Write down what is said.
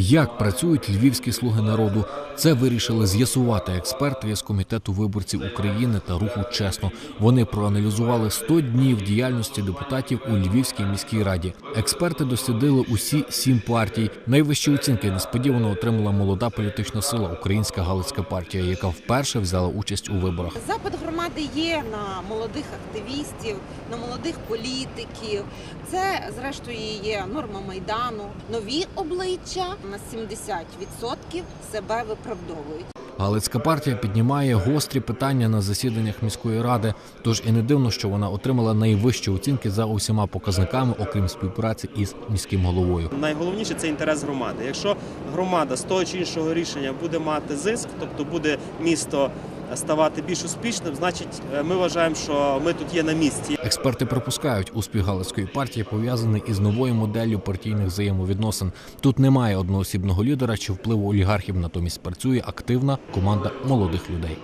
Як працюють львівські слуги народу? Це вирішили з'ясувати експерти із комітету виборців України та руху чесно. Вони проаналізували 100 днів діяльності депутатів у Львівській міській раді. Експерти дослідили усі сім партій. Найвищі оцінки несподівано отримала молода політична сила Українська Галицька партія, яка вперше взяла участь у виборах. Запит громади є на молодих активістів, на молодих політиків. Це, зрештою, є норма майдану. Нові обличчя на 70% себе виправдовують. Галицька партія піднімає гострі питання на засіданнях міської ради. Тож і не дивно, що вона отримала найвищі оцінки за усіма показниками, окрім співпраці із міським головою. Найголовніше це інтерес громади. Якщо громада з того чи іншого рішення буде мати зиск, тобто буде місто ставати більш успішним, значить е, ми вважаємо, що ми тут є на місці. Експерти припускають, успіх Галицької партії пов'язаний із новою моделлю партійних взаємовідносин. Тут немає одноосібного лідера чи впливу олігархів, натомість працює активна команда молодих людей.